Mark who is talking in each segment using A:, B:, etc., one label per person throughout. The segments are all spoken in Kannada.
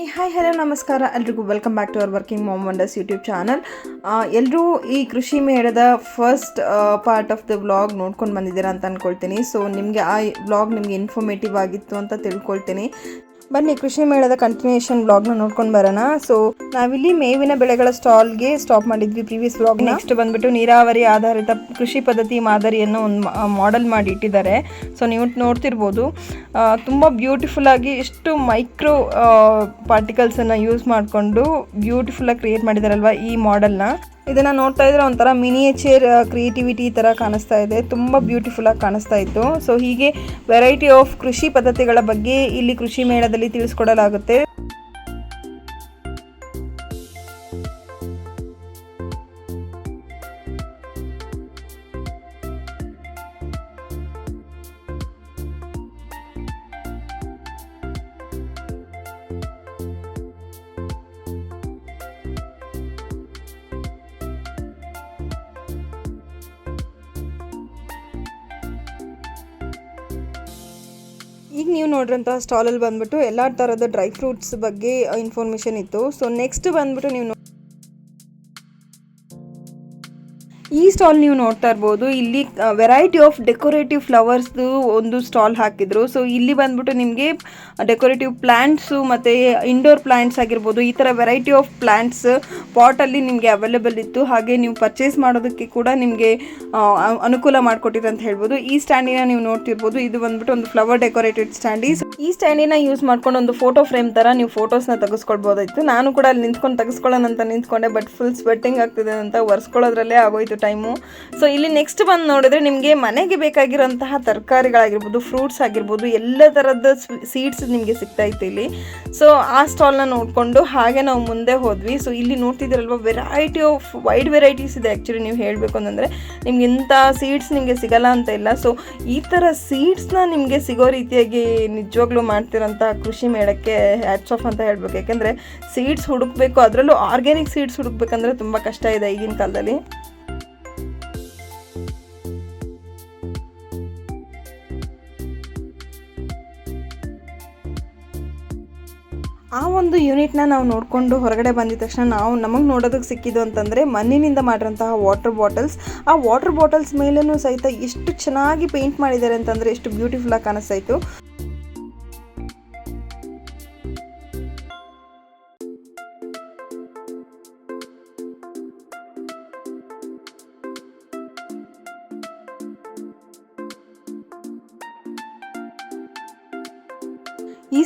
A: ಈ ಹಾಯ್ ಹಲೋ ನಮಸ್ಕಾರ. ಎಲ್ರಿಗೂ welcome back to our working mom wonders YouTube channel ಎಲ್ಲರೂ ಈ ಕೃಷಿ ಮೇಳದ first part of the vlog ನೋಡ್ಕೊಂಡು ಬಂದಿದ್ದೀರಾ ಅಂತ ಅಂದ್ಕೊಳ್ತೀನಿ ಸೊ ನಿಮಗೆ ಆ ವ್ಲಾಗ್ ನಿಮಗೆ ಇನ್ಫಾರ್ಮೇಟಿವ್ ಆಗಿತ್ತು ಅಂತ ತಿಳ್ಕೊಳ್ತೀನಿ. ಬನ್ನಿ, ಕೃಷಿ ಮೇಳದ ಕಂಟಿನ್ಯೂಷನ್ ಬ್ಲಾಗ್ನ ನೋಡ್ಕೊಂಡು ಬರೋಣ. ಸೊ ನಾವಿಲ್ಲಿ ಮೇವಿನ ಬೆಳೆಗಳ ಸ್ಟಾಲ್ಗೆ ಸ್ಟಾಪ್ ಮಾಡಿದ್ವಿ ಪ್ರೀವಿಯಸ್ ಬ್ಲಾಗ್ ನೆಕ್ಸ್ಟ್ ಬಂದ್ಬಿಟ್ಟು ನೀರಾವರಿ ಆಧಾರಿತ ಕೃಷಿ ಪದ್ಧತಿ ಮಾದರಿಯನ್ನು ಒಂದು ಮಾಡೆಲ್ ಮಾಡಿ ಇಟ್ಟಿದ್ದಾರೆ. ಸೊ ನೀವು ನೋಡ್ತಿರ್ಬೋದು ತುಂಬ ಬ್ಯೂಟಿಫುಲ್ ಆಗಿ ಎಷ್ಟು ಮೈಕ್ರೋ ಪಾರ್ಟಿಕಲ್ಸನ್ನು ಯೂಸ್ ಮಾಡಿಕೊಂಡು ಬ್ಯೂಟಿಫುಲ್ಲಾಗಿ ಕ್ರಿಯೇಟ್ ಮಾಡಿದಾರಲ್ವ ಈ ಮಾಡೆಲ್ನ ಇದನ್ನು ನೋಡ್ತಾ ಇದ್ರೆ ಒಂಥರ ಮಿನಿಯೇಚರ್ ಕ್ರಿಯೇಟಿವಿಟಿ ಥರ ಕಾಣಿಸ್ತಾ ಇದೆ. ತುಂಬ ಬ್ಯೂಟಿಫುಲ್ ಆಗಿ ಕಾಣಿಸ್ತಾ ಇತ್ತು. ಸೊ ಹೀಗೆ ವೆರೈಟಿ ಆಫ್ ಕೃಷಿ ಪದ್ಧತಿಗಳ ಬಗ್ಗೆ ಇಲ್ಲಿ ಕೃಷಿ ಮೇಳದಲ್ಲಿ ತಿಳಿಸ್ಕೊಡಲಾಗುತ್ತೆ. ಸ್ಟಾಲ್ ಸ್ಟಾಲಲ್ಲಿ ಬಂದ್ಬಿಟ್ಟು ಎಲ್ಲ ಥರದ ಡ್ರೈ ಫ್ರೂಟ್ಸ್ ಬಗ್ಗೆ ಇನ್ಫಾರ್ಮೇಷನ್ ಇತ್ತು. ಸೊ ನೆಕ್ಸ್ಟ್ ಬಂದ್ಬಿಟ್ಟು ನೀವು ಈ ಸ್ಟಾಲ್ ನೀವು ನೋಡ್ತಾ ಇರ್ಬೋದು. ಇಲ್ಲಿ ವೆರೈಟಿ ಆಫ್ ಡೆಕೋರೇಟಿವ್ ಫ್ಲವರ್ಸ್ದು ಒಂದು ಸ್ಟಾಲ್ ಹಾಕಿದ್ರು. ಸೊ ಇಲ್ಲಿ ಬಂದ್ಬಿಟ್ಟು ನಿಮಗೆ ಡೆಕೋರೇಟಿವ್ ಪ್ಲ್ಯಾಂಟ್ಸು ಮತ್ತು ಇಂಡೋರ್ ಪ್ಲ್ಯಾಂಟ್ಸ್ ಆಗಿರ್ಬೋದು, ಈ ಥರ ವೆರೈಟಿ ಆಫ್ ಪ್ಲ್ಯಾಂಟ್ಸ್ ಪಾಟಲ್ಲಿ ನಿಮಗೆ ಅವೈಲೇಬಲ್ ಇತ್ತು. ಹಾಗೆ ನೀವು ಪರ್ಚೇಸ್ ಮಾಡೋದಕ್ಕೆ ಕೂಡ ನಿಮಗೆ ಅನುಕೂಲ ಮಾಡಿಕೊಟ್ಟಿದೆ ಅಂತ ಹೇಳ್ಬೋದು. ಈ ಸ್ಟ್ಯಾಂಡಿನ ನೀವು ನೋಡ್ತಿರ್ಬೋದು. ಇದು ಬಂದ್ಬಿಟ್ಟು ಒಂದು ಫ್ಲವರ್ ಡೆಕೋರೇಟೆಡ್ ಸ್ಟ್ಯಾಂಡಿ ಈ ಸ್ಟ್ಯಾಂಡಿನ ಯೂಸ್ ಮಾಡ್ಕೊಂಡು ಒಂದು ಫೋಟೋ ಫ್ರೇಮ್ ಥರ ನೀವು ಫೋಟೋಸ್ನ ತೆಗೆಸ್ಕೊಳ್ಬೋದಾಯಿತು. ನಾನು ಕೂಡ ಅಲ್ಲಿ ನಿಂತ್ಕೊಂಡು ತೆಗೆಸ್ಕೊಳ್ಳೋಣ ಅಂತ ನಿಂತ್ಕೊಂಡೆ ಬಟ್ ಫುಲ್ ಸ್ವೆಟ್ಟಿಂಗ್ ಆಗ್ತಿದೆ ಅಂತ ಒರೆಸ್ಕೊಳ್ಳೋದ್ರಲ್ಲೇ ಆಗೋಯ್ತು. ಟೈಮು. ಸೊ ಇಲ್ಲಿ ನೆಕ್ಸ್ಟ್ ಬಂದು ನೋಡಿದ್ರೆ ನಿಮಗೆ ಮನೆಗೆ ಬೇಕಾಗಿರುವಂತಹ ತರಕಾರಿಗಳಾಗಿರ್ಬೋದು ಫ್ರೂಟ್ಸ್ ಆಗಿರ್ಬೋದು, ಎಲ್ಲ ಥರದ ಸೀಡ್ಸ್ ನಿಮಗೆ ಸಿಗ್ತಾ ಇತ್ತು ಇಲ್ಲಿ. ಸೊ ಆ ಸ್ಟಾಲ್ನ ನೋಡಿಕೊಂಡು ಹಾಗೆ ನಾವು ಮುಂದೆ ಹೋದ್ವಿ. ಸೊ ಇಲ್ಲಿ ನೋಡ್ತಿದ್ದೀರಲ್ವ ವೆರೈಟಿ ಆಫ್ ವೈಡ್ ವೆರೈಟೀಸ್ ಇದೆ ಆ್ಯಕ್ಚುಲಿ ನೀವು ಹೇಳಬೇಕು ಅಂತಂದರೆ. ನಿಮ್ಗೆ ಇಂಥ ಸೀಡ್ಸ್ ನಿಮಗೆ ಸಿಗಲ್ಲ ಅಂತ ಇಲ್ಲ. ಸೊ ಈ ಥರ ಸೀಡ್ಸ್ನ ನಿಮಗೆ ಸಿಗೋ ರೀತಿಯಾಗಿ ನಿಜವಾಗ್ಲೂ ಮಾಡ್ತಿರೋಂಥ ಕೃಷಿ ಮೇಳಕ್ಕೆ ಹ್ಯಾಟ್ಸ್ ಆಫ್ ಅಂತ ಹೇಳ್ಬೇಕು. ಯಾಕೆಂದರೆ ಸೀಡ್ಸ್ ಹುಡುಕಬೇಕು, ಅದರಲ್ಲೂ ಆರ್ಗ್ಯಾನಿಕ್ ಸೀಡ್ಸ್ ಹುಡುಕ್ಬೇಕಂದ್ರೆ ತುಂಬ ಕಷ್ಟ ಇದೆ ಈಗಿನ ಕಾಲದಲ್ಲಿ. ಆ ಒಂದು ಯೂನಿಟ್ನ ನಾವು ನೋಡಿಕೊಂಡು ಹೊರಗಡೆ ಬಂದಿದ ತಕ್ಷಣ ನಾವು ನಮಗೆ ನೋಡೋದಕ್ಕೆ ಸಿಕ್ಕಿದ್ದು ಅಂತಂದರೆ ಮಣ್ಣಿನಿಂದ ಮಾಡಿರೋಂತಹ ವಾಟರ್ ಬಾಟಲ್ಸ್ ಆ ವಾಟರ್ ಬಾಟಲ್ಸ್ ಮೇಲೂ ಸಹಿತ ಎಷ್ಟು ಚೆನ್ನಾಗಿ ಪೇಂಟ್ ಮಾಡಿದ್ದಾರೆ ಅಂತಂದರೆ ಎಷ್ಟು ಬ್ಯೂಟಿಫುಲ್ಲಾಗಿ ಕಾಣಿಸ್ತಾ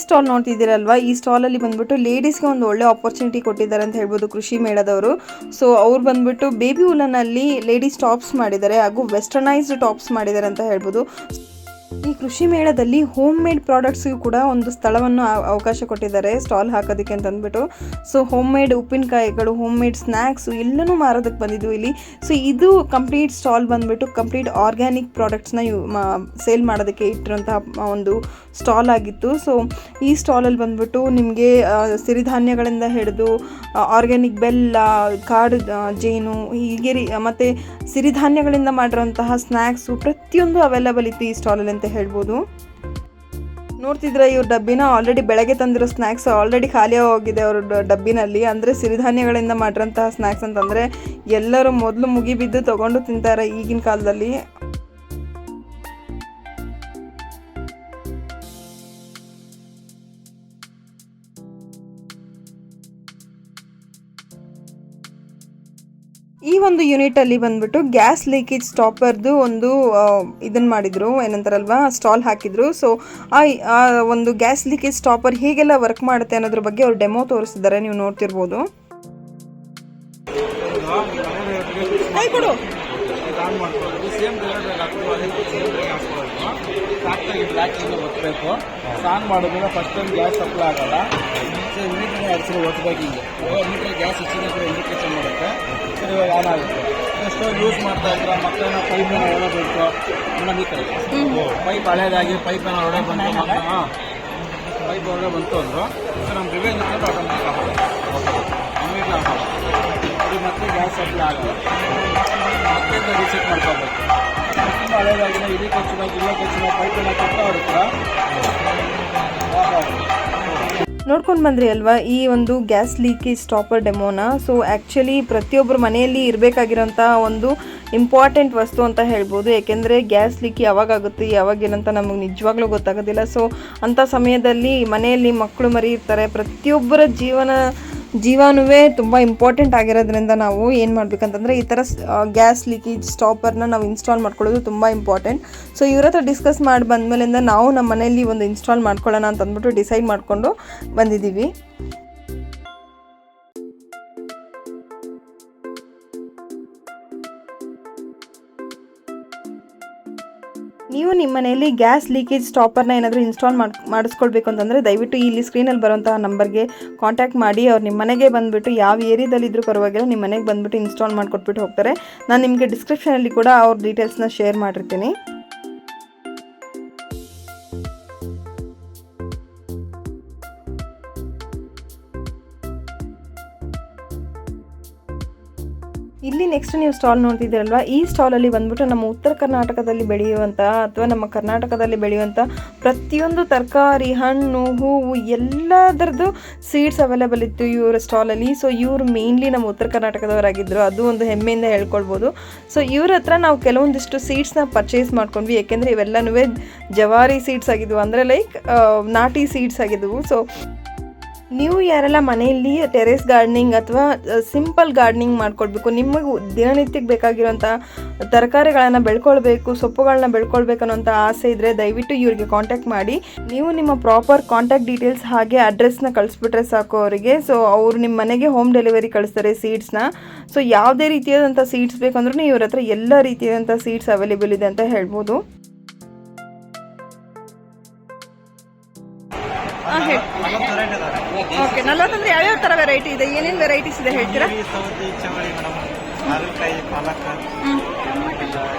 A: ಸ್ಟಾಲ್ ನೋಡ್ತಿದ್ದೀರಲ್ವಾ? ಈ ಸ್ಟಾಲಲ್ಲಿ ಬಂದ್ಬಿಟ್ಟು ಲೇಡೀಸ್ಗೆ ಒಂದು ಒಳ್ಳೆ ಆಪರ್ಚುನಿಟಿ ಕೊಟ್ಟಿದ್ದಾರೆ ಅಂತ ಹೇಳ್ಬೋದು ಕೃಷಿ ಮೇಳದವರು. ಸೊ ಅವ್ರು ಬಂದ್ಬಿಟ್ಟು ಬೇಬಿ ಉಲನಲ್ಲಿ ಲೇಡೀಸ್ ಟಾಪ್ಸ್ ಮಾಡಿದ್ದಾರೆ ಹಾಗೂ ವೆಸ್ಟರ್ನೈಸ್ಡ್ ಟಾಪ್ಸ್ ಮಾಡಿದ್ದಾರೆ ಅಂತ ಹೇಳ್ಬೋದು. ಈ ಕೃಷಿ ಮೇಳದಲ್ಲಿ ಹೋಮ್ ಮೇಡ್ ಪ್ರಾಡಕ್ಟ್ಸ್ಗೂ ಕೂಡ ಒಂದು ಸ್ಥಳವನ್ನು ಅವಕಾಶ ಕೊಟ್ಟಿದ್ದಾರೆ ಸ್ಟಾಲ್ ಹಾಕೋದಕ್ಕೆ ಅಂತ ಅಂದ್ಬಿಟ್ಟು. ಸೊ ಹೋಮ್ ಮೇಡ್ ಉಪ್ಪಿನಕಾಯಿಗಳು ಹೋಮ್ ಮೇಡ್ ಸ್ನ್ಯಾಕ್ಸು ಎಲ್ಲನೂ ಮಾರೋದಕ್ಕೆ ಬಂದಿದ್ವು ಇಲ್ಲಿ. ಸೊ ಇದು ಕಂಪ್ಲೀಟ್ ಸ್ಟಾಲ್ ಬಂದ್ಬಿಟ್ಟು ಕಂಪ್ಲೀಟ್ ಆರ್ಗ್ಯಾನಿಕ್ ಪ್ರಾಡಕ್ಟ್ಸ್ನ ಸೇಲ್ ಮಾಡೋದಕ್ಕೆ ಇಟ್ಟಿರೋಂತಹ ಒಂದು ಸ್ಟಾಲ್ ಆಗಿತ್ತು. ಸೊ ಈ ಸ್ಟಾಲಲ್ಲಿ ಬಂದ್ಬಿಟ್ಟು ನಿಮಗೆ ಸಿರಿಧಾನ್ಯಗಳಿಂದ ಹಿಡಿದು ಆರ್ಗ್ಯಾನಿಕ್ ಬೆಲ್ಲ, ಕಾಡು ಜೇನು, ಹೀಗೆ ರೀ, ಮತ್ತು ಸಿರಿಧಾನ್ಯಗಳಿಂದ ಮಾಡಿರೋಂತಹ ಸ್ನ್ಯಾಕ್ಸು ಪ್ರತಿಯೊಂದು ಅವೈಲಬಲ್ ಇತ್ತು ಈ ಸ್ಟಾಲಲ್ಲಿ ಅಂತ ಹೇಳ್ಬೋದು. ನೋಡ್ತಿದ್ರೆ ಇವ್ರ ಡಬ್ಬಿನ ಆಲ್ರೆಡಿ ಬೆಳಗ್ಗೆ ತಂದಿರೋ ಸ್ನ್ಯಾಕ್ಸ್ ಆಲ್ರೆಡಿ ಖಾಲಿ ಹೋಗಿದೆ ಅವ್ರ ಡಬ್ಬಿನಲ್ಲಿ. ಅಂದರೆ ಸಿರಿಧಾನ್ಯಗಳಿಂದ ಮಾಡಿರೋಂತಹ ಸ್ನ್ಯಾಕ್ಸ್ ಅಂತಂದರೆ ಎಲ್ಲರೂ ಮೊದಲು ಮುಗಿಬಿದ್ದು ತೊಗೊಂಡು ತಿಂತಾರೆ ಈಗಿನ ಕಾಲದಲ್ಲಿ. ಒಂದು ಯೂನಿಟಲ್ಲಿ ಬಂದ್ಬಿಟ್ಟು ಗ್ಯಾಸ್ ಲೀಕೇಜ್ ಸ್ಟಾಪರ್ದು ಒಂದು ಇದನ್ನ ಮಾಡಿದ್ರು. ಏನಂತಾರಲ್ವಾ? ಸ್ಟಾಲ್ ಹಾಕಿದ್ರು. ಸೊ ಆ ಒಂದು ಗ್ಯಾಸ್ ಲೀಕೇಜ್ ಸ್ಟಾಪರ್ ಹೇಗೆಲ್ಲ ವರ್ಕ್ ಮಾಡುತ್ತೆ ಅನ್ನೋದ್ರ ಬಗ್ಗೆ ಅವ್ರು ಡೆಮೋ ತೋರಿಸಿದ್ದಾರೆ. ನೀವು ನೋಡ್ತಿರ್ಬೋದು.
B: ಆನ್ ಮಾಡ್ಕೊಳ್ಳೋದು ಸೇಮ್ ಡಿವೈಡರ್ ಹಾಕ್ತೀವಿ ಅದೇ ಸೇಮ್ ಹಾಕ್ಕೊಳ್ಳೋದು ಕರೆಕ್ಟಾಗಿ ಬ್ಲ್ಯಾಕ್ ಇಂದ ಒತ್ತಬೇಕು ಆನ್ ಮಾಡೋದ್ರಿಂದ ಫಸ್ಟ್ ಟೈಮ್ ಗ್ಯಾಸ್ ಸಪ್ಲೈ ಆಗಲ್ಲ. ಮೀಟರ್ ಸಲ ಒತ್ತಬೇಕು ಹಿಂಗೆ. ಮೀಟರ್ ಗ್ಯಾಸ್ ಹೆಚ್ಚಿನ ಕೂಡ ಇಂಡಿಕೇಶನ್ ಮಾಡುತ್ತೆ ಸರಿ ಇವಾಗ ಆನ್ ಆಗುತ್ತೆ. ಎಷ್ಟೋ ಯೂಸ್ ಮಾಡ್ತಾ ಇದ್ರೆ ಮಕ್ಕಳನ್ನ ಪೈಪನ್ನ ಹೊಡಬೇಕು ಮೇಡಮ್ ಈ ಕಡೆ ಪೈಪ್ ಹಳೇದಾಗಿ ಪೈಪನ್ನು ಹೊಡೆ ಬಂತು. ಹಾಂ ಪೈಪ್ ಹೊಡೆ ಬಂತು ಅಂದರು. ಸೊ ನಮ್ಮ ರಿವೇಜ್ ಆಟೋಮೆಟಿಕ್ ಆಗುತ್ತೆ. ಇಮಿಡಿಯೇಟ್ಲಿ ಆಗುತ್ತೆ. ಮತ್ತೆ ಗ್ಯಾಸ್ ಸಪ್ಲೈ ಆಗಲ್ಲ. ಮಾಡ್ಕೋಬೇಕು. ತುಂಬ ಹಳೆಯದಾಗಿನ ಇಡೀ ಜಿಲ್ಲಾ ಖರ್ಚಿನ
A: ನೋಡ್ಕೊಂಡು ಬಂದ್ರಿ ಅಲ್ವಾ, ಈ ಒಂದು ಗ್ಯಾಸ್ ಲೀಕೇಜ್ ಸ್ಟಾಪರ್ ಡೆಮೋನ ಸೊ ಆ್ಯಕ್ಚುಲಿ ಪ್ರತಿಯೊಬ್ಬರ ಮನೆಯಲ್ಲಿ ಇರಬೇಕಾಗಿರೋಂಥ ಒಂದು ಇಂಪಾರ್ಟೆಂಟ್ ವಸ್ತು ಅಂತ ಹೇಳ್ಬೋದು. ಏಕೆಂದರೆ ಗ್ಯಾಸ್ ಲೀಕ್ ಯಾವಾಗ ಆಗುತ್ತೆ ಯಾವಾಗಿಲ್ಲ ಅಂತ ನಮಗೆ ನಿಜವಾಗ್ಲೂ ಗೊತ್ತಾಗೋದಿಲ್ಲ. ಸೊ ಅಂಥ ಸಮಯದಲ್ಲಿ ಮನೆಯಲ್ಲಿ ಮಕ್ಕಳು ಮರಿ ಇರ್ತಾರೆ ಪ್ರತಿಯೊಬ್ಬರ ಜೀವನ ಜೀವನವೇ ತುಂಬ ಇಂಪಾರ್ಟೆಂಟ್ ಆಗಿರೋದ್ರಿಂದ ನಾವು ಏನು ಮಾಡ್ಬೇಕಂತಂದರೆ ಈ ಥರ ಗ್ಯಾಸ್ ಲೀಕೇಜ್ ಸ್ಟಾಪರ್ನ ನಾವು ಇನ್ಸ್ಟಾಲ್ ಮಾಡ್ಕೊಳ್ಳೋದು ತುಂಬ ಇಂಪಾರ್ಟೆಂಟ್ ಸೊ ಇವ್ರ ಹತ್ರ ಡಿಸ್ಕಸ್ ಮಾಡಿ ಬಂದಮೇಲಿಂದ ನಾವು ನಮ್ಮ ಮನೆಯಲ್ಲಿ ಒಂದು ಇನ್ಸ್ಟಾಲ್ ಮಾಡ್ಕೊಳ್ಳೋಣ ಅಂತ ಅಂದ್ಬಿಟ್ಟು ಡಿಸೈಡ್ ಮಾಡಿಕೊಂಡು ಬಂದಿದ್ದೀವಿ. ನೀವು ನಿಮ್ಮ ಮನೆಯಲ್ಲಿ ಗ್ಯಾಸ್ ಲೀಕೇಜ್ ಸ್ಟಾಪರ್ನ ಏನಾದರೂ ಇನ್ಸ್ಟಾಲ್ ಮಾಡಿ, ಮಾಡಿಸ್ಕೊಳ್ಬೇಕು ಅಂತಂದರೆ ದಯವಿಟ್ಟು ಇಲ್ಲಿ ಸ್ಕ್ರೀನಲ್ಲಿ ಬರುವಂತಹ ನಂಬರ್ಗೆ ಕಾಂಟ್ಯಾಕ್ಟ್ ಮಾಡಿ. ಅವ್ರು ನಿಮ್ಮ ಮನೆಗೆ ಬಂದುಬಿಟ್ಟು ಯಾವ ಏರಿಯಾದಲ್ಲಿ ಇದ್ರೂ ಪರವಾಗಿಲ್ಲ, ನಿಮ್ಮ ಮನೆಗೆ ಬಂದುಬಿಟ್ಟು ಇನ್ಸ್ಟಾಲ್ ಮಾಡಿಕೊಟ್ಬಿಟ್ಟು ಹೋಗ್ತಾರೆ. ನಾನು ನಿಮಗೆ ಡಿಸ್ಕ್ರಿಪ್ಷನಲ್ಲಿ ಕೂಡ ಅವ್ರ ಡೀಟೇಲ್ಸ್ನ ಶೇರ್ ಮಾಡಿರ್ತೀನಿ. ನೆಕ್ಸ್ಟ್ ನೀವು ಸ್ಟಾಲ್ ನೋಡ್ತಿದ್ದೀರಲ್ವ? ಈ ಸ್ಟಾಲಲ್ಲಿ ಬಂದ್ಬಿಟ್ಟು ನಮ್ಮ ಉತ್ತರ ಕರ್ನಾಟಕದಲ್ಲಿ ಬೆಳೆಯುವಂಥ ಅಥವಾ ನಮ್ಮ ಕರ್ನಾಟಕದಲ್ಲಿ ಬೆಳೆಯುವಂಥ ಪ್ರತಿಯೊಂದು ತರಕಾರಿ, ಹಣ್ಣು, ಹೂವು ಎಲ್ಲದರದ್ದು ಸೀಡ್ಸ್ ಅವೈಲೇಬಲ್ ಇತ್ತು ಇವರ ಸ್ಟಾಲಲ್ಲಿ. ಸೊ ಇವರು ಮೇನ್ಲಿ ನಮ್ಮ ಉತ್ತರ ಕರ್ನಾಟಕದವರಾಗಿದ್ದರು ಅದು ಒಂದು ಹೆಮ್ಮೆಯಿಂದ ಹೇಳ್ಕೊಳ್ಬೋದು. ಸೊ ಇವ್ರ ಹತ್ರ ನಾವು ಕೆಲವೊಂದಿಷ್ಟು ಸೀಡ್ಸ್ನ ಪರ್ಚೇಸ್ ಮಾಡ್ಕೊಂಡ್ವಿ. ಏಕೆಂದರೆ ಇವೆಲ್ಲನೂ ಜವಾರಿ ಸೀಡ್ಸ್ ಆಗಿದ್ವು. ಅಂದರೆ ಲೈಕ್ ನಾಟಿ ಸೀಡ್ಸ್ ಆಗಿದ್ವು. ಸೊ ನೀವು ಯಾರೆಲ್ಲ ಮನೆಯಲ್ಲಿ ಟೆರೆಸ್ ಗಾರ್ಡ್ನಿಂಗ್ ಅಥವಾ ಸಿಂಪಲ್ ಗಾರ್ಡ್ನಿಂಗ್ ಮಾಡ್ಕೊಳ್ಬೇಕು ನಿಮಗೆ ದಿನನಿತ್ಯಕ್ಕೆ ಬೇಕಾಗಿರುವಂಥ ತರಕಾರಿಗಳನ್ನು ಬೆಳ್ಕೊಳ್ಬೇಕು ಸೊಪ್ಪುಗಳನ್ನ ಬೆಳ್ಕೊಳ್ಬೇಕು ಅನ್ನೋಂಥ ಆಸೆ ಇದ್ದರೆ ದಯವಿಟ್ಟು ಇವರಿಗೆ ಕಾಂಟ್ಯಾಕ್ಟ್ ಮಾಡಿ. ನೀವು ನಿಮ್ಮ ಪ್ರಾಪರ್ ಕಾಂಟ್ಯಾಕ್ಟ್ ಡೀಟೇಲ್ಸ್ ಹಾಗೆ ಅಡ್ರೆಸ್ನ ಕಳಿಸ್ಬಿಟ್ರೆ ಸಾಕು ಅವರಿಗೆ. ಸೊ ಅವರು ನಿಮ್ಮ ಮನೆಗೆ ಹೋಮ್ ಡೆಲಿವರಿ ಕಳಿಸ್ತಾರೆ ಸೀಡ್ಸ್ನ ಸೊ ಯಾವುದೇ ರೀತಿಯಾದಂಥ ಸೀಡ್ಸ್ ಬೇಕಂದ್ರೂ ಇವ್ರ ಹತ್ರ ಎಲ್ಲ ರೀತಿಯಾದಂಥ ಸೀಡ್ಸ್ ಅವೈಲೇಬಲ್ ಇದೆ ಅಂತ ಹೇಳ್ಬೋದು.
B: ವೆರೈಟಿ
A: ಇದೆ ಏನೇನು ವೆರೈಟೀಸ್ ಇದೆ ಹೇಳ್ತೀರಾ?
B: ಈರುಳ್ಳಿ, ಸೌತೆ ಚವಳಿ ಮೇಡಮ್ ಹಾಗಲಕಾಯಿ ಪಾಲಕ್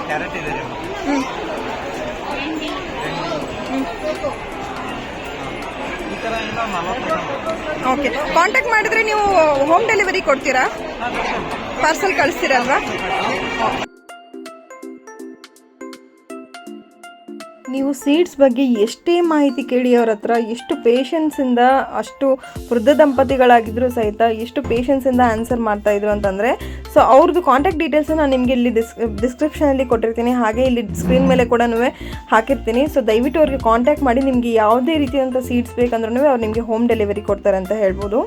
B: ಕ್ಯಾರೆಟ್ ಇದೆ ರೀ
A: ಹ್ಞೂ
B: ಈ ಥರ ಎಲ್ಲ ನಲವತ್ತು
A: ಓಕೆ. ಕಾಂಟ್ಯಾಕ್ಟ್ ಮಾಡಿದ್ರೆ ನೀವು ಹೋಮ್ ಡೆಲಿವರಿ ಕೊಡ್ತೀರಾ? ಪಾರ್ಸಲ್ ಕಳಿಸ್ತೀರಲ್ವಾ? ನೀವು ಸೀಡ್ಸ್ ಬಗ್ಗೆ ಎಷ್ಟೇ ಮಾಹಿತಿ ಕೇಳಿ ಅವ್ರ ಹತ್ರ, ಎಷ್ಟು ಪೇಷನ್ಸಿಂದ ಅಷ್ಟು ವೃದ್ಧ ದಂಪತಿಗಳಾಗಿದ್ದರೂ ಸಹಿತ ಎಷ್ಟು ಪೇಷನ್ಸಿಂದ ಆನ್ಸರ್ ಮಾಡ್ತಾ ಇದ್ರು ಅಂತಂದರೆ ಸೊ ಅವ್ರದ್ದು ಕಾಂಟ್ಯಾಕ್ಟ್ ಡೀಟೇಲ್ಸ್ ನಾನು ನಿಮಗೆ ಇಲ್ಲಿ ಡಿಸ್ ಡಿಸ್ಕ್ರಿಪ್ಷನಲ್ಲಿ ಕೊಟ್ಟಿರ್ತೀನಿ. ಹಾಗೆ ಇಲ್ಲಿ ಸ್ಕ್ರೀನ್ ಮೇಲೆ ಕೂಡ ಹಾಕಿರ್ತೀನಿ. ಸೊ ದಯವಿಟ್ಟು ಅವ್ರಿಗೆ ಕಾಂಟ್ಯಾಕ್ಟ್ ಮಾಡಿ, ನಿಮಗೆ ಯಾವುದೇ ರೀತಿಯಾದಂಥ ಸೀಡ್ಸ್ ಬೇಕಂದ್ರೂ ಅವ್ರು ನಿಮಗೆ ಹೋಮ್ ಡೆಲಿವರಿ ಕೊಡ್ತಾರೆ ಅಂತ ಹೇಳ್ಬೋದು.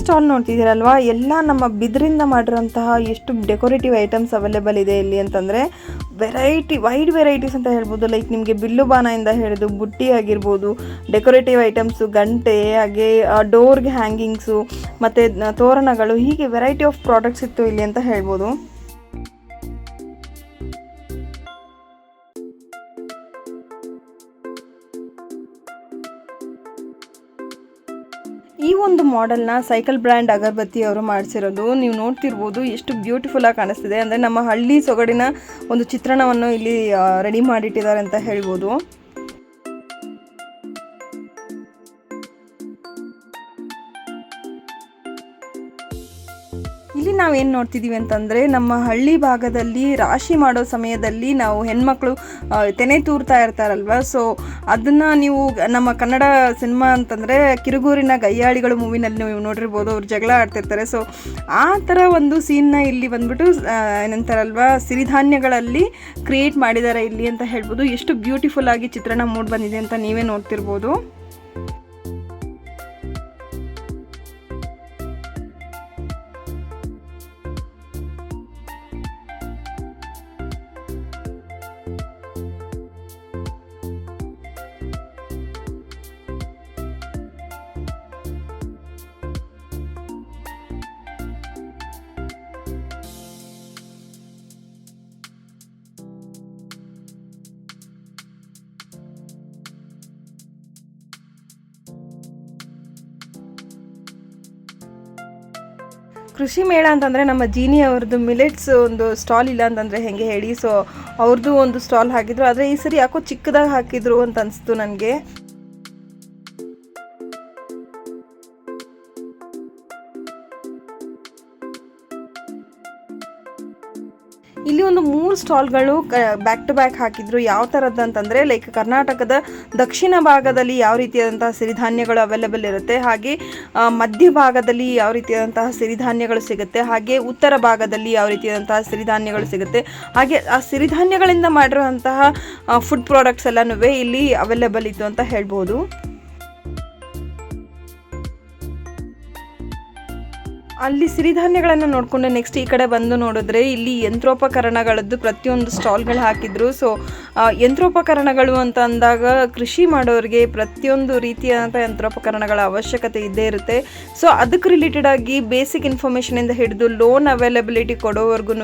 A: ಸ್ಟಾಲ್ ನೋಡ್ತಿದ್ದೀರಲ್ವಾ? ಎಲ್ಲ ನಮ್ಮ ಬಿದಿರಿಂದ ಮಾಡಿರೋಂತಹ ಎಷ್ಟು ಡೆಕೋರೇಟಿವ್ ಐಟಮ್ಸ್ ಅವೈಲೇಬಲ್ ಇದೆ ಇಲ್ಲಿ ಅಂತಂದರೆ ವೆರೈಟಿ ವೈಡ್ ವೆರೈಟೀಸ್ ಅಂತ ಹೇಳ್ಬೋದು. ಲೈಕ್ ನಿಮಗೆ ಬಿಲ್ಲು ಇಂದ ಹಿಡಿದು ಬುಟ್ಟಿ ಆಗಿರ್ಬೋದು ಡೆಕೋರೇಟಿವ್ ಐಟಮ್ಸು ಗಂಟೆ, ಹಾಗೆ ಡೋರ್ಗೆ ಹ್ಯಾಂಗಿಂಗ್ಸು ಮತ್ತು ತೋರಣಗಳು, ಹೀಗೆ ವೆರೈಟಿ ಆಫ್ ಪ್ರಾಡಕ್ಟ್ಸ್ ಇತ್ತು ಇಲ್ಲಿ ಅಂತ ಹೇಳ್ಬೋದು. ಮಾಡೆಲ್ನ ಸೈಕಲ್ ಬ್ರ್ಯಾಂಡ್ ಅಗರಬತ್ತಿ ಅವರು ಮಾಡಿಸಿರೋದು. ನೀವು ನೋಡ್ತಿರ್ಬೋದು ಎಷ್ಟು ಬ್ಯೂಟಿಫುಲ್ ಆಗಿ ಕಾಣಿಸ್ತಿದೆ. ಅಂದರೆ ನಮ್ಮ ಹಳ್ಳಿ ಸೊಗಡಿನ ಒಂದು ಚಿತ್ರಣವನ್ನು ಇಲ್ಲಿ ರೆಡಿ ಮಾಡಿಟ್ಟಿದ್ದಾರೆ ಅಂತ ಹೇಳ್ಬೋದು. ಇಲ್ಲಿ ನಾವೇನು ನೋಡ್ತಿದ್ದೀವಿ ಅಂತಂದರೆ ನಮ್ಮ ಹಳ್ಳಿ ಭಾಗದಲ್ಲಿ ರಾಶಿ ಮಾಡೋ ಸಮಯದಲ್ಲಿ ನಾವು ಹೆಣ್ಮಕ್ಳು ತೆನೆ ತೂರ್ತಾ ಇರ್ತಾರಲ್ವ? ಸೊ ಅದನ್ನು ನೀವು ನಮ್ಮ ಕನ್ನಡ ಸಿನಿಮಾ ಅಂತಂದರೆ ಕಿರುಗೂರಿನ ಗಯ್ಯಾಳಿಗಳು ಮೂವಿನಲ್ಲಿ ನೀವು ನೋಡಿರ್ಬೋದು, ಅವ್ರು ಜಗಳ ಆಡ್ತಿರ್ತಾರೆ. ಸೊ ಆ ಥರ ಒಂದು ಸೀನ್ನ ಇಲ್ಲಿ ಬಂದ್ಬಿಟ್ಟು ಏನಂತಾರಲ್ವ, ಸಿರಿಧಾನ್ಯಗಳಲ್ಲಿ ಕ್ರಿಯೇಟ್ ಮಾಡಿದ್ದಾರೆ ಇಲ್ಲಿ ಅಂತ ಹೇಳ್ಬೋದು. ಎಷ್ಟು ಬ್ಯೂಟಿಫುಲ್ ಆಗಿ ಚಿತ್ರಣ ಮೂಡ್ ಬಂದಿದೆ ಅಂತ ನೀವೇ ನೋಡ್ತಿರ್ಬೋದು. ಕೃಷಿ ಮೇಳ ಅಂತಂದರೆ ನಮ್ಮ ಜೀನಿ ಅವ್ರದ್ದು ಮಿಲೆಟ್ಸ್ ಒಂದು ಸ್ಟಾಲ್ ಇಲ್ಲ ಅಂತಂದರೆ ಹೆಂಗೆ ಹೇಳಿ ಸೊ ಅವ್ರದ್ದು ಒಂದು ಸ್ಟಾಲ್ ಹಾಕಿದ್ರು. ಆದರೆ ಈ ಸರಿ ಯಾಕೋ ಚಿಕ್ಕದಾಗಿ ಹಾಕಿದ್ರು ಅಂತ ಅನಿಸ್ತು ನನಗೆ. ಇಲ್ಲಿ ಒಂದು ಮೂರು ಸ್ಟಾಲ್ಗಳು ಬ್ಯಾಕ್ ಟು ಬ್ಯಾಕ್ ಹಾಕಿದ್ರು. ಯಾವ ಥರದ್ದು ಅಂತಂದರೆ ಲೈಕ್ ಕರ್ನಾಟಕದ ದಕ್ಷಿಣ ಭಾಗದಲ್ಲಿ ಯಾವ ರೀತಿಯಾದಂತಹ ಸಿರಿಧಾನ್ಯಗಳು ಅವೈಲೇಬಲ್ ಇರುತ್ತೆ, ಹಾಗೆ ಮಧ್ಯ ಭಾಗದಲ್ಲಿ ಯಾವ ರೀತಿಯಾದಂತಹ ಸಿರಿಧಾನ್ಯಗಳು ಸಿಗುತ್ತೆ, ಹಾಗೆ ಉತ್ತರ ಭಾಗದಲ್ಲಿ ಯಾವ ರೀತಿಯಾದಂತಹ ಸಿರಿಧಾನ್ಯಗಳು ಸಿಗುತ್ತೆ, ಹಾಗೆ ಆ ಸಿರಿಧಾನ್ಯಗಳಿಂದ ಮಾಡಿರುವಂತಹ ಫುಡ್ ಪ್ರಾಡಕ್ಟ್ಸ್ ಎಲ್ಲನೂ ಇಲ್ಲಿ ಅವೈಲೇಬಲ್ ಇತ್ತು ಅಂತ ಹೇಳ್ಬೋದು. ಅಲ್ಲಿ ಸಿರಿಧಾನ್ಯಗಳನ್ನು ನೋಡಿಕೊಂಡು. ನೆಕ್ಸ್ಟ್ ಈ ಕಡೆ ಬಂದು ನೋಡಿದ್ರೆ ಇಲ್ಲಿ ಯಂತ್ರೋಪಕರಣಗಳದ್ದು ಪ್ರತಿಯೊಂದು ಸ್ಟಾಲ್ಗಳು ಹಾಕಿದ್ರು. ಸೊ ಯಂತ್ರೋಪಕರಣಗಳು ಅಂತ ಅಂದಾಗ ಕೃಷಿ ಮಾಡೋರಿಗೆ ಪ್ರತಿಯೊಂದು ರೀತಿಯಾದಂಥ ಯಂತ್ರೋಪಕರಣಗಳ ಅವಶ್ಯಕತೆ ಇದ್ದೇ ಇರುತ್ತೆ. ಸೊ ಅದಕ್ಕೆ ರಿಲೇಟೆಡ್ ಆಗಿ ಬೇಸಿಕ್ ಇನ್ಫಾರ್ಮೇಷನಿಂದ ಹಿಡಿದು ಲೋನ್ ಅವೈಲಬಿಲಿಟಿ ಕೊಡೋವರೆಗೂ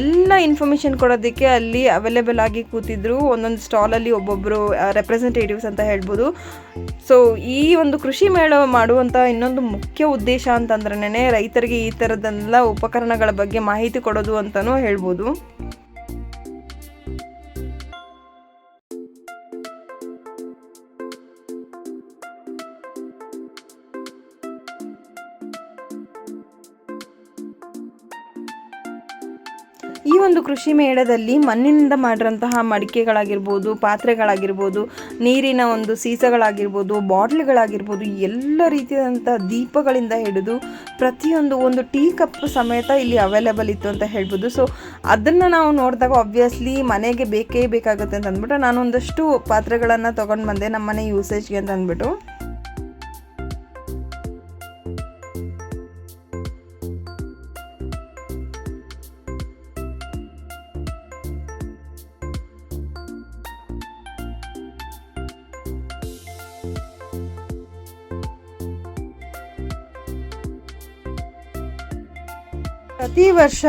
A: ಎಲ್ಲ ಇನ್ಫಾರ್ಮೇಷನ್ ಕೊಡೋದಕ್ಕೆ ಅಲ್ಲಿ ಅವೈಲೇಬಲ್ ಆಗಿ ಕೂತಿದ್ರು ಒಂದೊಂದು ಸ್ಟಾಲಲ್ಲಿ ಒಬ್ಬೊಬ್ಬರು ರೆಪ್ರೆಸೆಂಟೇಟಿವ್ಸ್ ಅಂತ ಹೇಳ್ಬೋದು. ಸೊ ಈ ಒಂದು ಕೃಷಿ ಮೇಳ ಮಾಡುವಂಥ ಇನ್ನೊಂದು ಮುಖ್ಯ ಉದ್ದೇಶ ಅಂತಂದ್ರೇ ರೈತರಿಗೆ ಈ ಥರದ್ದೆಲ್ಲ ಉಪಕರಣಗಳ ಬಗ್ಗೆ ಮಾಹಿತಿ ಕೊಡೋದು ಅಂತಲೂ ಹೇಳ್ಬೋದು. ಈ ಒಂದು ಕೃಷಿ ಮೇಳದಲ್ಲಿ ಮಣ್ಣಿನಿಂದ ಮಾಡಿರೋಂತಹ ಮಡಿಕೆಗಳಾಗಿರ್ಬೋದು, ಪಾತ್ರೆಗಳಾಗಿರ್ಬೋದು, ನೀರಿನ ಒಂದು ಸೀಸಗಳಾಗಿರ್ಬೋದು, ಬಾಟ್ಲ್ಗಳಾಗಿರ್ಬೋದು, ಎಲ್ಲ ರೀತಿಯಾದಂಥ ದೀಪಗಳಿಂದ ಹಿಡಿದು ಪ್ರತಿಯೊಂದು ಒಂದು ಟೀ ಕಪ್ ಸಮೇತ ಇಲ್ಲಿ ಅವೈಲೇಬಲ್ ಇತ್ತು ಅಂತ ಹೇಳ್ಬೋದು. ಸೊ ಅದನ್ನು ನಾವು ನೋಡಿದಾಗ ಆಬ್ವಿಯಸ್ಲಿ ಮನೆಗೆ ಬೇಕೇ ಬೇಕಾಗುತ್ತೆ ಅಂತ ಅಂದ್ಬಿಟ್ಟು ನಾನು ಒಂದಷ್ಟು ಪಾತ್ರೆಗಳನ್ನು ತೊಗೊಂಡು ಬಂದೆ ನಮ್ಮ ಮನೆ ಯೂಸೇಜ್ಗೆ ಅಂತ ಅಂದ್ಬಿಟ್ಟು ಪ್ರತಿ ವರ್ಷ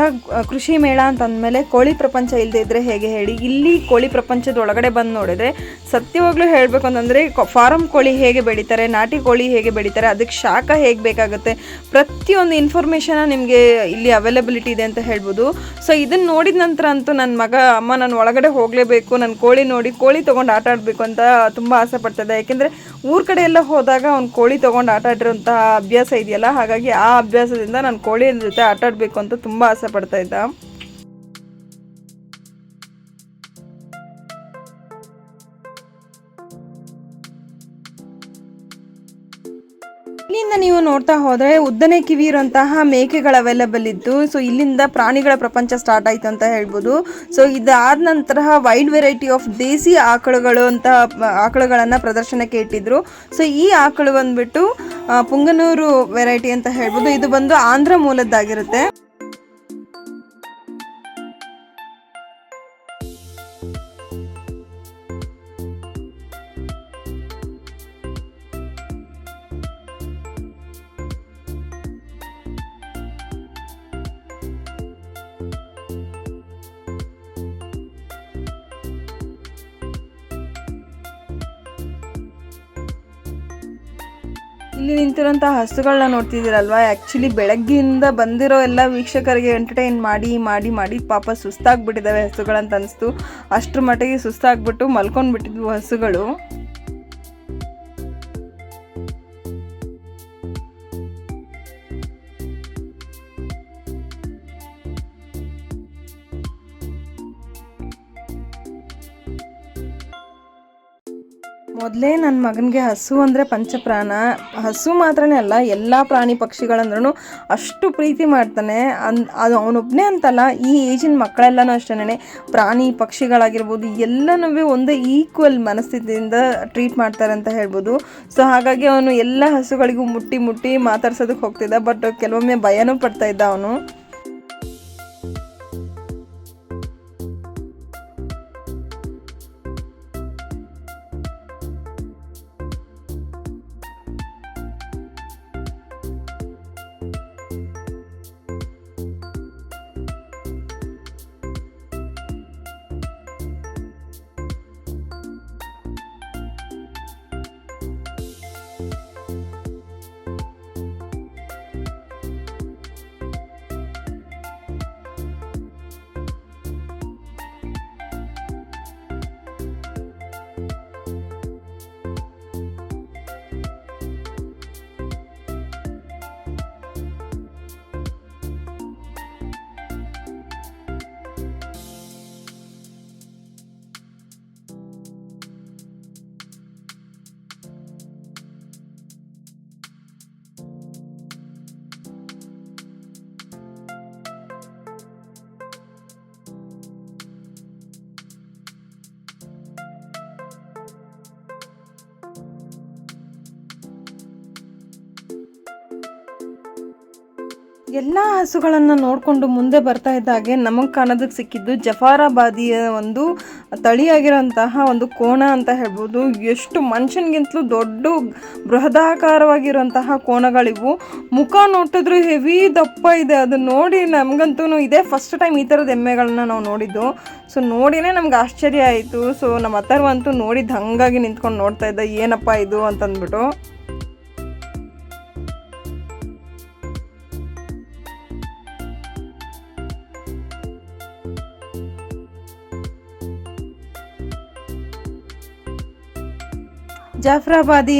A: ಕೃಷಿ ಮೇಳ ಅಂತ ಅಂದಮೇಲೆ ಕೋಳಿ ಪ್ರಪಂಚ ಇಲ್ಲದೆ ಇದ್ರೆ ಹೇಗೆ ಹೇಳಿ? ಇಲ್ಲಿ ಕೋಳಿ ಪ್ರಪಂಚದ ಒಳಗಡೆ ಬಂದು ನೋಡಿದ್ರೆ ಸತ್ಯವಾಗ್ಲೂ ಹೇಳಬೇಕು ಅಂತಂದರೆ ಫಾರಂ ಕೋಳಿ ಹೇಗೆ ಬೆಳೀತಾರೆ, ನಾಟಿ ಕೋಳಿ ಹೇಗೆ ಬೆಳೀತಾರೆ, ಅದಕ್ಕೆ ಶಾಖ ಹೇಗೆ ಬೇಕಾಗುತ್ತೆ, ಪ್ರತಿಯೊಂದು ಇನ್ಫಾರ್ಮೇಷನ ನಿಮಗೆ ಇಲ್ಲಿ ಅವೈಲಬಿಲಿಟಿ ಇದೆ ಅಂತ ಹೇಳ್ಬೋದು. ಸೊ ಇದನ್ನು ನೋಡಿದ ನಂತರ ಅಂತೂ ನನ್ನ ಮಗ, ಅಮ್ಮ, ನಾನು ಒಳಗಡೆ ಹೋಗಲೇಬೇಕು ನನ್ನ ಕೋಳಿ ನೋಡಿ ಕೋಳಿ ತೊಗೊಂಡು ಆಟ ಆಡಬೇಕು ಅಂತ ತುಂಬ ಆಸೆ ಪಡ್ತದೆ. ಯಾಕೆಂದರೆ ಊರ ಕಡೆ ಎಲ್ಲ ಹೋದಾಗ ಅವ್ನು ಕೋಳಿ ತೊಗೊಂಡು ಆಟ ಆಡಿರೋಂತಹ ಅಭ್ಯಾಸ ಇದೆಯಲ್ಲ? ಹಾಗಾಗಿ ಆ ಅಭ್ಯಾಸದಿಂದ ನಾನು ಕೋಳಿ ಜೊತೆ ಆಟ ಆಡಬೇಕು ಅಂತ ತುಂಬ ಆಸೆ ಪಡ್ತಾ ಇದ್ದ. ಇಲ್ಲಿಂದ ನೀವು ನೋಡ್ತಾ ಹೋದ್ರೆ ಉದ್ದನೆ ಕಿವಿ ಇರುವಂತಹ ಮೇಕೆಗಳು ಅವೈಲೇಬಲ್ ಇದ್ದು ಸೊ ಇಲ್ಲಿಂದ ಪ್ರಾಣಿಗಳ ಪ್ರಪಂಚ ಸ್ಟಾರ್ಟ್ ಆಯ್ತು ಅಂತ ಹೇಳ್ಬೋದು. ಸೊ ಇದಾದ ನಂತರ ವೈಡ್ ವೆರೈಟಿ ಆಫ್ ದೇಸಿ ಆಕಳುಗಳು ಅಂತ, ಆಕಳುಗಳನ್ನು ಪ್ರದರ್ಶನಕ್ಕೆ ಇಟ್ಟಿದ್ರು. ಸೊ ಈ ಆಕಳು ಬಂದ್ಬಿಟ್ಟು ಪುಂಗನೂರು ವೆರೈಟಿ ಅಂತ ಹೇಳ್ಬೋದು. ಇದು ಬಂದು ಆಂಧ್ರ ಮೂಲದ್ದಾಗಿರುತ್ತೆ. ಇಲ್ಲಿ ನಿಂತಿರೋಂಥ ಹಸುಗಳನ್ನ ನೋಡ್ತಿದ್ದೀರಲ್ವಾ? ಆ್ಯಕ್ಚುಲಿ ಬೆಳಗ್ಗೆಯಿಂದ ಬಂದಿರೋ ಎಲ್ಲ ವೀಕ್ಷಕರಿಗೆ ಎಂಟರ್ಟೈನ್ ಮಾಡಿ ಮಾಡಿ ಮಾಡಿ ಪಾಪ ಸುಸ್ತಾಗ್ಬಿಟ್ಟಿದ್ದಾವೆ ಹಸುಗಳಂತ ಅನಿಸ್ತು. ಅಷ್ಟ್ರ ಮಟ್ಟಿಗೆ ಸುಸ್ತಾಗ್ಬಿಟ್ಟು ಮಲ್ಕೊಂಡ್ಬಿಟ್ಟಿದ್ವು ಹಸುಗಳು. ಮೊದಲೇ ನನ್ನ ಮಗನಿಗೆ ಹಸು ಅಂದರೆ ಪಂಚಪ್ರಾಣ. ಹಸು ಮಾತ್ರನೇ ಅಲ್ಲ, ಎಲ್ಲ ಪ್ರಾಣಿ ಪಕ್ಷಿಗಳಂದ್ರೂ ಅಷ್ಟು ಪ್ರೀತಿ ಮಾಡ್ತಾನೆ. ಅನ್, ಅದು ಅವನೊಬ್ಬನೇ ಅಂತಲ್ಲ, ಈ ಏಜಿನ ಮಕ್ಕಳೆಲ್ಲನೂ ಅಷ್ಟೇ ಪ್ರಾಣಿ ಪಕ್ಷಿಗಳಾಗಿರ್ಬೋದು ಎಲ್ಲನೂ ಒಂದೇ ಈಕ್ವಲ್ ಮನಸ್ಥಿತಿಯಿಂದ ಟ್ರೀಟ್ ಮಾಡ್ತಾರೆ ಅಂತ ಹೇಳ್ಬೋದು. ಸೊ ಹಾಗಾಗಿ ಅವನು ಎಲ್ಲ ಹಸುಗಳಿಗೂ ಮುಟ್ಟಿ ಮುಟ್ಟಿ ಮಾತಾಡ್ಸೋದಕ್ಕೆ ಹೋಗ್ತಿದ್ದ ಬಟ್ ಕೆಲವೊಮ್ಮೆ ಭಯನೂ ಪಡ್ತಾ ಇದ್ದ ಅವನು. ಎಲ್ಲ ಹಸುಗಳನ್ನು ನೋಡಿಕೊಂಡು ಮುಂದೆ ಬರ್ತಾ ಇದ್ದಾಗೆ ನಮಗೆ ಕಾಣೋದಕ್ಕೆ ಸಿಕ್ಕಿದ್ದು ಜಫಾರಾಬಾದಿಯ ಒಂದು ತಳಿಯಾಗಿರೋಂತಹ ಒಂದು ಕೋಣ ಅಂತ ಹೇಳ್ಬೋದು. ಎಷ್ಟು ಮನುಷ್ಯನಿಗಿಂತಲೂ ದೊಡ್ಡ ಬೃಹದಾಕಾರವಾಗಿರುವಂತಹ ಕೋಣಗಳಿವು. ಮುಖ ನೋಟಿದ್ರು ಹೆವಿ ದಪ್ಪ ಇದೆ. ಅದು ನೋಡಿ ನಮಗಂತೂ ಇದೇ. ಫಸ್ಟ್ ಟೈಮ್ ಈ ಥರದ ಎಮ್ಮೆಗಳನ್ನ ನಾವು ನೋಡಿದ್ದು. ಸೊ ನೋಡಿನೇ ನಮ್ಗೆ ಆಶ್ಚರ್ಯ ಆಯಿತು. ಸೊ ನಮ್ಮ ಅಥರ್ವಂತೂ ನೋಡಿದ್ದು ಹಂಗಾಗಿ ನಿಂತ್ಕೊಂಡು ನೋಡ್ತಾ ಇದ್ದ. ಏನಪ್ಪ ಇದು ಅಂತಂದ್ಬಿಟ್ಟು. ಜಾಫ್ರಾಬಾದಿ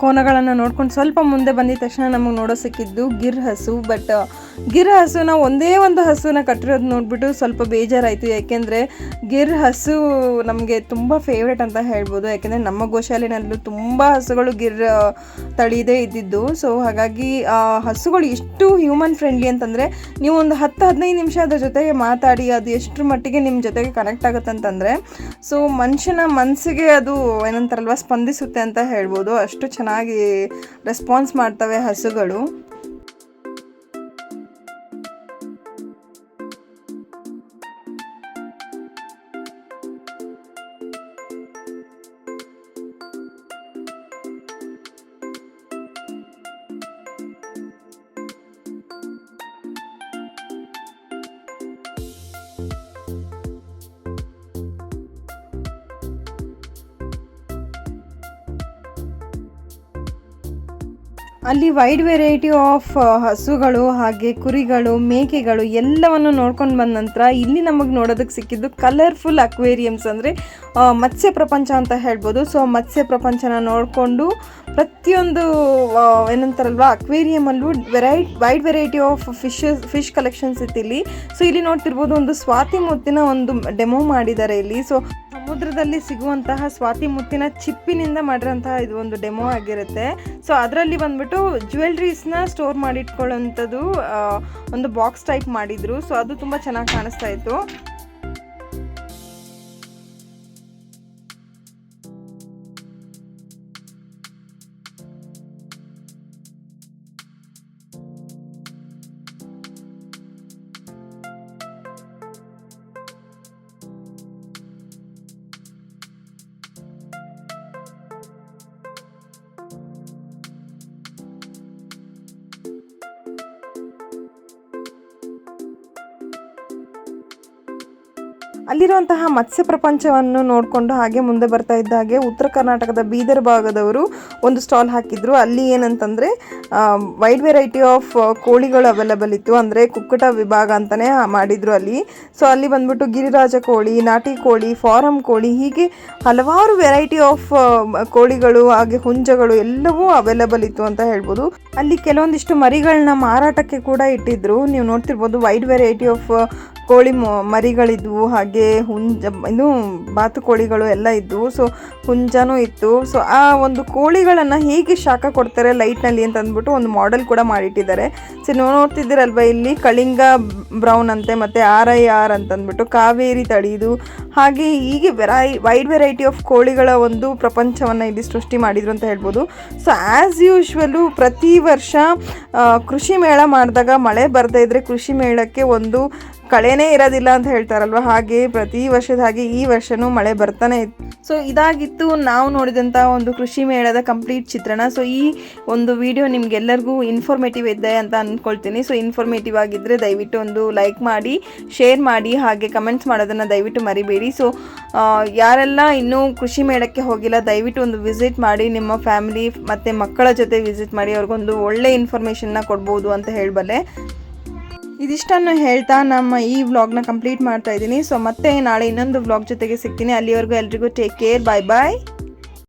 A: ಕೋನಗಳನ್ನು ನೋಡ್ಕೊಂಡು ಸ್ವಲ್ಪ ಮುಂದೆ ಬಂದಿದ ತಕ್ಷಣ ನಮಗೆ ನೋಡೋ ಸಿಕ್ಕಿದ್ದು ಗಿರ್ ಹಸು ಬಟ್ ಗಿರ್ ಹಸುನ ಒಂದೇ ಒಂದು ಹಸುನ ಕಟ್ಟಿರೋದು ನೋಡಿಬಿಟ್ಟು ಸ್ವಲ್ಪ ಬೇಜಾರಾಯಿತು. ಯಾಕೆಂದರೆ ಗಿರ್ ಹಸು ನಮಗೆ ತುಂಬ ಫೇವ್ರೇಟ್ ಅಂತ ಹೇಳ್ಬೋದು. ಯಾಕೆಂದರೆ ನಮ್ಮ ಗೋಶಾಲೆನಲ್ಲೂ ತುಂಬ ಹಸುಗಳು ಗಿರ್ ತಳಿದೇ ಇದ್ದಿದ್ದು. ಸೊ ಹಾಗಾಗಿ ಆ ಹಸುಗಳು ಎಷ್ಟು ಹ್ಯೂಮನ್ ಫ್ರೆಂಡ್ಲಿ ಅಂತಂದರೆ ನೀವು ಒಂದು ಹತ್ತು, ಹದಿನೈದು ನಿಮಿಷ ಅದ್ರ ಜೊತೆಗೆ ಮಾತಾಡಿ ಅದು ಎಷ್ಟರ ಮಟ್ಟಿಗೆ ನಿಮ್ಮ ಜೊತೆಗೆ ಕನೆಕ್ಟ್ ಆಗುತ್ತೆ ಅಂತಂದರೆ ಸೊ ಮನುಷ್ಯನ ಮನಸ್ಸಿಗೆ ಅದು ಏನಂತಾರಲ್ವ, ಸ್ಪಂದಿಸುತ್ತೆ ಅಂತ ಹೇಳ್ಬೋದು. ಅಷ್ಟು ಚೆನ್ನಾಗಿ ರೆಸ್ಪಾನ್ಸ್ ಮಾಡ್ತವೆ ಹಸುಗಳು. ಅಲ್ಲಿ ವೈಡ್ ವೆರೈಟಿ ಆಫ್ ಹಸುಗಳು ಹಾಗೆ ಕುರಿಗಳು, ಮೇಕೆಗಳು ಎಲ್ಲವನ್ನು ನೋಡ್ಕೊಂಡು ಬಂದ ನಂತರ ಇಲ್ಲಿ ನಮಗೆ ನೋಡೋದಕ್ಕೆ ಸಿಕ್ಕಿದ್ದು ಕಲರ್ಫುಲ್ ಅಕ್ವೇರಿಯಮ್ಸ್ ಅಂದರೆ ಮತ್ಸ್ಯ ಪ್ರಪಂಚ ಅಂತ ಹೇಳ್ಬೋದು. ಸೊ ಮತ್ಸ್ಯ ಪ್ರಪಂಚನ ನೋಡಿಕೊಂಡು ಪ್ರತಿಯೊಂದು ಏನಂತಾರಲ್ವಾ ಏನಂತಾರಲ್ವಾ ಅಕ್ವೇರಿಯಮಲ್ಲೂ variety wide variety of fish fish collections ಇತ್ತು ಇಲ್ಲಿ ಸೊ ಇಲ್ಲಿ ನೋಡ್ತಿರ್ಬೋದು ಒಂದು ಸ್ವಾತಿ ಮುತ್ತಿನ ಒಂದು ಡೆಮೋ ಮಾಡಿದ್ದಾರೆ ಇಲ್ಲಿ. ಸೊ ಸಮುದ್ರದಲ್ಲಿ ಸಿಗುವಂತಹ ಸ್ವಾತಿ ಮುತ್ತಿನ ಚಿಪ್ಪಿನಿಂದ ಮಾಡಿರೋಂತಹ ಇದು ಒಂದು ಡೆಮೋ ಆಗಿರುತ್ತೆ. ಸೊ ಅದರಲ್ಲಿ ಬಂದ್ಬಿಟ್ಟು ಜ್ಯುವೆಲ್ರೀಸ್ನ ಸ್ಟೋರ್ ಮಾಡಿಟ್ಕೊಳ್ಳೋಂಥದ್ದು ಒಂದು ಬಾಕ್ಸ್ ಟೈಪ್ ಮಾಡಿದ್ರು. ಸೊ ಅದು ತುಂಬ ಚೆನ್ನಾಗಿ ಕಾಣಿಸ್ತಾ ಇತ್ತು. ಅಲ್ಲಿರುವಂತಹ ಮತ್ಸ್ಯ ಪ್ರಪಂಚವನ್ನು ನೋಡಿಕೊಂಡು ಹಾಗೆ ಮುಂದೆ ಬರ್ತಾ ಇದ್ದ ಹಾಗೆ ಉತ್ತರ ಕರ್ನಾಟಕದ ಬೀದರ್ ಭಾಗದವರು ಒಂದು ಸ್ಟಾಲ್ ಹಾಕಿದ್ರು. ಅಲ್ಲಿ ಏನಂತಂದರೆ ವೈಡ್ ವೆರೈಟಿ ಆಫ್ ಕೋಳಿಗಳು ಅವೈಲಬಲ್ ಇತ್ತು. ಅಂದರೆ ಕುಕ್ಕಟ ವಿಭಾಗ ಅಂತಲೇ ಮಾಡಿದ್ರು ಅಲ್ಲಿ. ಸೊ ಅಲ್ಲಿ ಬಂದ್ಬಿಟ್ಟು ಗಿರಿರಾಜ ಕೋಳಿ, ನಾಟಿ ಕೋಳಿ, ಫಾರಂ ಕೋಳಿ, ಹೀಗೆ ಹಲವಾರು ವೆರೈಟಿ ಆಫ್ ಕೋಳಿಗಳು, ಹಾಗೆ ಹುಂಜಗಳು ಎಲ್ಲವೂ ಅವೈಲಬಲ್ ಇತ್ತು ಅಂತ ಹೇಳ್ಬೋದು. ಅಲ್ಲಿ ಕೆಲವೊಂದಿಷ್ಟು ಮರಿಗಳನ್ನ ಮಾರಾಟಕ್ಕೆ ಕೂಡ ಇಟ್ಟಿದ್ರು. ನೀವು ನೋಡ್ತಿರ್ಬೋದು ವೈಡ್ ವೆರೈಟಿ ಆಫ್ ಕೋಳಿ ಮರಿಗಳಿದ್ವು, ಹಾಗೆ ಹುಂಜ, ಇನ್ನು ಬಾತುಕೋಳಿಗಳು ಎಲ್ಲ ಇದ್ವು. ಸೊ ಹುಂಜನೂ ಇತ್ತು. ಸೊ ಆ ಒಂದು ಕೋಳಿಗಳನ್ನು ಹೇಗೆ ಶಾಖ ಕೊಡ್ತಾರೆ ಲೈಟ್ನಲ್ಲಿ ಅಂತ ಅಂದ್ಬಿಟ್ಟು ಒಂದು ಮಾಡೆಲ್ ಕೂಡ ಮಾಡಿಟ್ಟಿದ್ದಾರೆ. ಸೊ ನೋಡ್ತಿದ್ದೀರಲ್ವ, ಇಲ್ಲಿ ಕಳಿಂಗ ಬ್ರೌನ್ ಅಂತೆ, ಮತ್ತು ಆರ್ ಐ ಆರ್ ಅಂತಂದ್ಬಿಟ್ಟು ಕಾವೇರಿ ತಳಿದು ಹಾಗೆ ಹೀಗೆ ವೆರೈ ವೈಡ್ ವೆರೈಟಿ ಆಫ್ ಕೋಳಿಗಳ ಒಂದು ಪ್ರಪಂಚವನ್ನು ಇಲ್ಲಿ ಸೃಷ್ಟಿ ಮಾಡಿದ್ರು ಅಂತ ಹೇಳ್ಬೋದು. ಸೊ ಆ್ಯಸ್ ಯೂಶ್ವಲು ಪ್ರತಿ ವರ್ಷ ಕೃಷಿ ಮೇಳ ಮಾಡಿದಾಗ ಮಳೆ ಬರದೇ ಇದ್ದರೆ ಕೃಷಿ ಮೇಳಕ್ಕೆ ಒಂದು ಕಳೆನೇ ಇರೋದಿಲ್ಲ ಅಂತ ಹೇಳ್ತಾರಲ್ವ? ಹಾಗೆ ಪ್ರತಿ ವರ್ಷದ ಹಾಗೆ ಈ ವರ್ಷನೂ ಮಳೆ ಬರ್ತಾನೆ ಇತ್ತು. ಸೊ ಇದಾಗಿತ್ತು ನಾವು ನೋಡಿದಂಥ ಒಂದು ಕೃಷಿ ಮೇಳದ ಕಂಪ್ಲೀಟ್ ಚಿತ್ರಣ. ಸೊ ಈ ಒಂದು ವಿಡಿಯೋ ನಿಮ್ಗೆಲ್ಲರಿಗೂ ಇನ್ಫಾರ್ಮೇಟಿವ್ ಇದೆ ಅಂತ ಅಂದ್ಕೊಳ್ತೀನಿ ಸೊ ಇನ್ಫಾರ್ಮೇಟಿವ್ ಆಗಿದ್ದರೆ ದಯವಿಟ್ಟು ಒಂದು ಲೈಕ್ ಮಾಡಿ ಶೇರ್ ಮಾಡಿ, ಹಾಗೆ ಕಮೆಂಟ್ಸ್ ಮಾಡೋದನ್ನು ದಯವಿಟ್ಟು ಮರಿಬೇಡಿ. ಸೊ ಯಾರೆಲ್ಲ ಇನ್ನೂ ಕೃಷಿ ಮೇಳಕ್ಕೆ ಹೋಗಿಲ್ಲ, ದಯವಿಟ್ಟು ಒಂದು ವಿಸಿಟ್ ಮಾಡಿ, ನಿಮ್ಮ ಫ್ಯಾಮಿಲಿ ಮತ್ತು ಮಕ್ಕಳ ಜೊತೆ ವಿಸಿಟ್ ಮಾಡಿ, ಅವ್ರಿಗೊಂದು ಒಳ್ಳೆ ಇನ್ಫಾರ್ಮೇಷನ್ನ ಕೊಡ್ಬೋದು ಅಂತ ಹೇಳಬಲ್ಲೆ. ಇದಿಷ್ಟನ್ನು ಹೇಳ್ತಾ ನಮ್ಮ ಈ ವ್ಲಾಗ್ನ ಕಂಪ್ಲೀಟ್ ಮಾಡ್ತಾ ಇದ್ದೀನಿ. ಸೊ ಮತ್ತೆ ನಾಳೆ ಇನ್ನೊಂದು ವ್ಲಾಗ್ ಜೊತೆಗೆ ಸಿಗ್ತೀನಿ. ಅಲ್ಲಿವರೆಗೂ ಎಲ್ರಿಗೂ ಟೇಕ್ ಕೇರ್ ಬಾಯ್ ಬಾಯ್